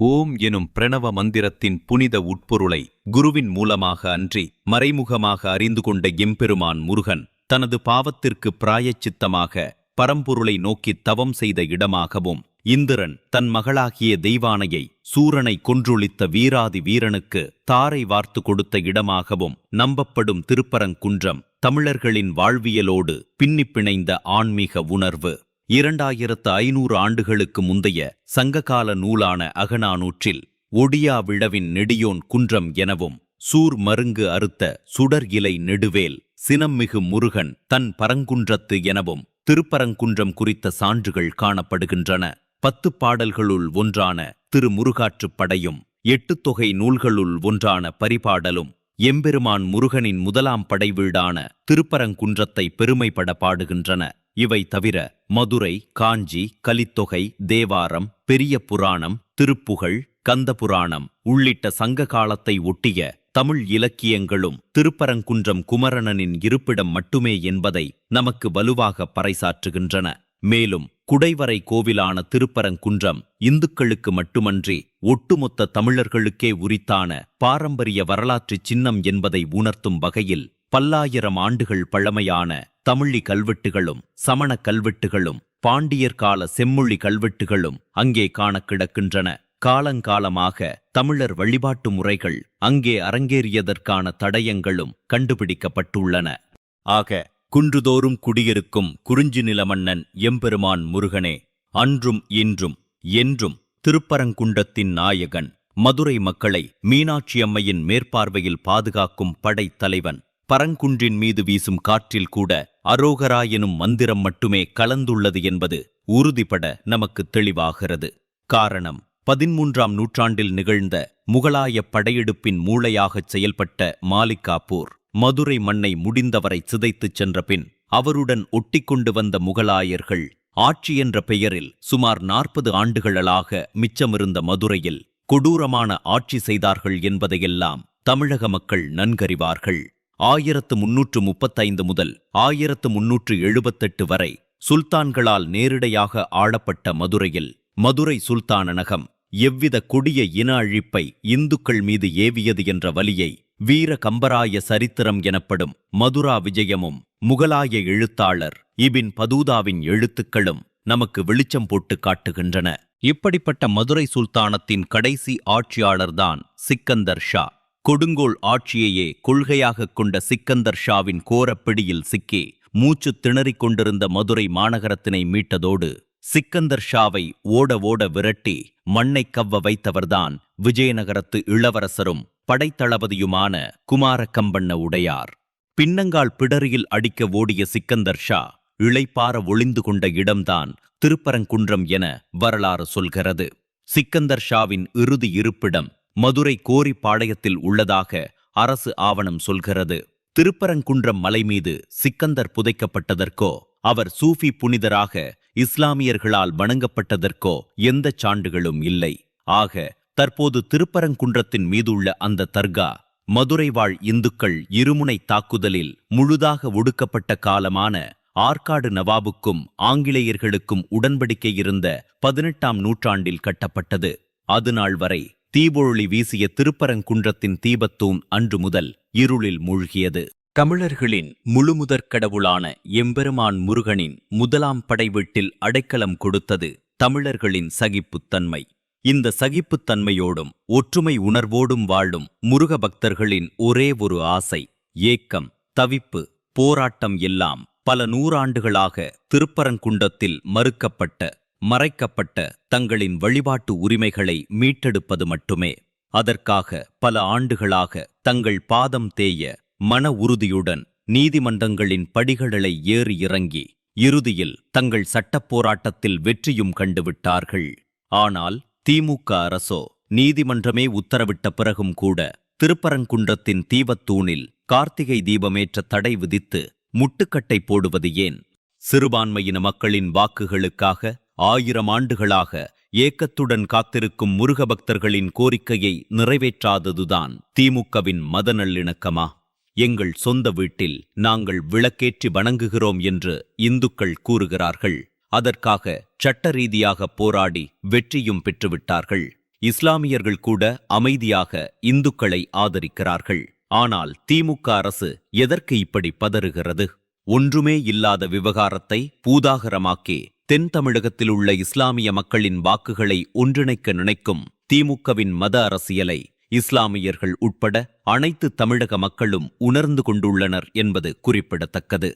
ஓம் எனும் பிரணவ மந்திரத்தின் புனித உட்பொருளை குருவின் மூலமாக அன்றி மறைமுகமாக அறிந்து கொண்ட எம்பெருமான் முருகன் தனது பாவத்திற்கு பிராயச்சித்தமாக பரம்பொருளை நோக்கித் தவம் செய்த இடமாகவும் இந்திரன் தன் மகளாகிய தெய்வானையை சூரனை கொன்றொழித்த வீராதி வீரனுக்கு தாரை வார்த்து கொடுத்த இடமாகவும் நம்பப்படும் திருப்பரங்குன்றம் தமிழர்களின் வாழ்வியலோடு பின்னிப் பிணைந்த ஆன்மீக உணர்வு. இரண்டாயிரத்து ஐநூறு ஆண்டுகளுக்கு முந்தைய சங்ககால நூலான அகநானூற்றில் ஒடியா விழவின் நெடியோன் குன்றம் எனவும் சூர் மருங்கு அறுத்த சுடர் இலை நெடுவேல் சினம்மிகு முருகன் தன் பரங்குன்றத்து எனவும் திருப்பரங்குன்றம் குறித்த சான்றுகள் காணப்படுகின்றன. பத்து பாடல்களுள் ஒன்றான திரு முருகாற்றுப் படையும் எட்டு தொகை நூல்களுள் ஒன்றான பரிபாடலும் எம்பெருமான் முருகனின் முதலாம் படை வீடான திருப்பரங்குன்றத்தை பெருமைப்பட பாடுகின்றன. இவை தவிர மதுரை காஞ்சி கலித்தொகை தேவாரம் பெரிய புராணம் திருப்புகழ் கந்தபுராணம் உள்ளிட்ட சங்க காலத்தை ஒட்டிய தமிழ் இலக்கியங்களும் திருப்பரங்குன்றம் குமரணனின் இருப்பிடம் மட்டுமே என்பதை நமக்கு வலுவாக பறைசாற்றுகின்றன. மேலும் குடைவரை கோவிலான திருப்பரங்குன்றம் இந்துக்களுக்கு மட்டுமன்றி ஒட்டுமொத்த தமிழர்களுக்கே உரித்தான பாரம்பரிய வரலாற்றுச் சின்னம் என்பதை உணர்த்தும் வகையில் பல்லாயிரம் ஆண்டுகள் பழமையான தமிழி கல்வெட்டுகளும் சமண கல்வெட்டுகளும் பாண்டியர் கால செம்மொழி கல்வெட்டுகளும் அங்கே காண கிடக்கின்றன. காலங்காலமாக தமிழர் வழிபாட்டு முறைகள் அங்கே அரங்கேறியதற்கான தடயங்களும் கண்டுபிடிக்கப்பட்டுள்ளன. ஆக குன்றுதோறும் குடியிருக்கும் குறிஞ்சி நிலமன்னன் எம்பெருமான் முருகனே அன்றும் இன்றும் என்றும் திருப்பரங்குண்டத்தின் நாயகன் மதுரை மக்களை மீனாட்சி அம்மையின் மேற்பார்வையில் பாதுகாக்கும் படைத்தலைவன் பரங்குன்றின் மீது வீசும் காற்றில் கூட அரோகரா எனும் மந்திரம் மட்டுமே கலந்துள்ளது என்பது உறுதிபட நமக்கு தெளிவாகிறது. காரணம் பதிமூன்றாம் நூற்றாண்டில் நிகழ்ந்த முகலாய படையெடுப்பின் மூளையாகச் செயல்பட்ட மாலிகாப்பூர் மதுரை மண்ணை முடிந்தவரை சிதைத்துச் சென்ற பின் அவருடன் ஒட்டிக்கொண்டு வந்த முகலாயர்கள் ஆட்சி என்ற பெயரில் சுமார் நாற்பது ஆண்டுகளாக மிச்சமிருந்த மதுரையில் கொடூரமான ஆட்சி செய்தார்கள் என்பதையெல்லாம் தமிழக மக்கள் நன்கறிவார்கள். ஆயிரத்து முன்னூற்று முப்பத்தைந்து முதல் ஆயிரத்து முன்னூற்று எழுபத்தெட்டு வரை சுல்தான்களால் நேரிடையாக ஆளப்பட்ட மதுரையில் மதுரை சுல்தானனகம் எவ்வித கொடிய இன அழிப்பை இந்துக்கள் மீது ஏவியது என்ற வலியை வீர கம்பராய சரித்திரம் எனப்படும் மதுரா விஜயமும் முகலாய எழுத்தாளர் இபின் பதூதாவின் எழுத்துக்களும் நமக்கு வெளிச்சம் போட்டு காட்டுகின்றன. இப்படிப்பட்ட மதுரை சுல்தானத்தின் கடைசி ஆட்சியாளர்தான் சிக்கந்தர் ஷா. கொடுங்கோல் ஆட்சியையே கொள்கையாகக் கொண்ட சிக்கந்தர் ஷாவின் கோரப்பிடியில் சிக்கி மூச்சு திணறிக் கொண்டிருந்த மதுரை மாநகரத்தினை மீட்டதோடு சிக்கந்தர் ஷாவை ஓட ஓட விரட்டி மண்ணை கவ்வ வைத்தவர்தான் விஜயநகரத்து இளவரசரும் படைத்தளபதியுமான குமாரக்கம்பண்ண உடையார். பின்னங்கால் பிடரியில் அடிக்க ஓடிய சிக்கந்தர் ஷா இளைப்பார ஒளிந்து கொண்ட இடம்தான் திருப்பரங்குன்றம் என வரலாறு சொல்கிறது. சிக்கந்தர் ஷாவின் இறுதி இருப்பிடம் மதுரை கோரிப்பாளையத்தில் உள்ளதாக அரசு ஆவணம் சொல்கிறது. திருப்பரங்குன்றம் மலை மீது சிக்கந்தர் புதைக்கப்பட்டதற்கோ அவர் சூஃபி புனிதராக இஸ்லாமியர்களால் வணங்கப்பட்டதற்கோ எந்தச் சான்றுகளும் இல்லை. ஆக தற்போது திருப்பரங்குன்றத்தின் மீதுள்ள அந்த தர்கா மதுரை வாழ் இந்துக்கள் இருமுனை தாக்குதலில் முழுதாக ஒடுக்கப்பட்ட காலமான ஆற்காடு நவாபுக்கும் ஆங்கிலேயர்களுக்கும் உடன்படிக்கை இருந்த பதினெட்டாம் நூற்றாண்டில் கட்டப்பட்டது. அதுநாள் வரை தீபொழி வீசிய திருப்பரங்குன்றத்தின் தீபத்தூண் அன்று முதல் இருளில் மூழ்கியது. தமிழர்களின் முழுமுதற் கடவுளான எம்பெருமான் முருகனின் முதலாம் படை வீட்டில் அடைக்கலம் கொடுத்தது தமிழர்களின் சகிப்புத்தன்மை. இந்த சகிப்புத்தன்மையோடும் ஒற்றுமை உணர்வோடும் வாழும் முருக பக்தர்களின் ஒரே ஒரு ஆசை ஏக்கம் தவிப்பு போராட்டம் எல்லாம் பல நூறாண்டுகளாக திருப்பரங்குண்டத்தில் மறுக்கப்பட்ட மறைக்கப்பட்ட தங்களின் வழிபாட்டு உரிமைகளை மீட்டெடுப்பது மட்டுமே. அதற்காக பல ஆண்டுகளாக தங்கள் பாதம் தேய மன உறுதியுடன் நீதிமன்றங்களின் படிகளை ஏறி இறங்கி இறுதியில் தங்கள் சட்டப் போராட்டத்தில் வெற்றியும் கண்டுவிட்டார்கள். ஆனால் திமுக அரசோ நீதிமன்றமே உத்தரவிட்ட பிறகும் கூட திருப்பரங்குன்றத்தின் தீபத்தூணில் கார்த்திகை தீபமேற்ற தடை விதித்து முட்டுக்கட்டை போடுவது ஏன்? சிறுபான்மையின மக்களின் வாக்குகளுக்காக ஆயிரம் ஆண்டுகளாக ஏக்கத்துடன் காத்திருக்கும் முருக பக்தர்களின் கோரிக்கையை நிறைவேற்றாததுதான் திமுகவின் மத நல்லிணக்கமா எங்கள் சொந்த வீட்டில் நாங்கள் விளக்கேற்றி வணங்குகிறோம் என்று இந்துக்கள் கூறுகிறார்கள். அதற்காக சட்ட ரீதியாக போராடி வெற்றியும் பெற்றுவிட்டார்கள். இஸ்லாமியர்கள் கூட அமைதியாக இந்துக்களை ஆதரிக்கிறார்கள். ஆனால் திமுக அரசு எதற்கு இப்படி பதறுகிறது? ஒன்றுமே இல்லாத விவகாரத்தை பூதாகரமாக்கி தென் தமிழகத்தில் உள்ள இஸ்லாமிய மக்களின் வாக்குகளை ஒன்றிணைக்க நினைக்கும் திமுகவின் மத அரசியலை இஸ்லாமியர்கள் உட்பட அனைத்து தமிழக மக்களும் உணர்ந்து கொண்டுள்ளனர் என்பது குறிப்பிடத்தக்கது.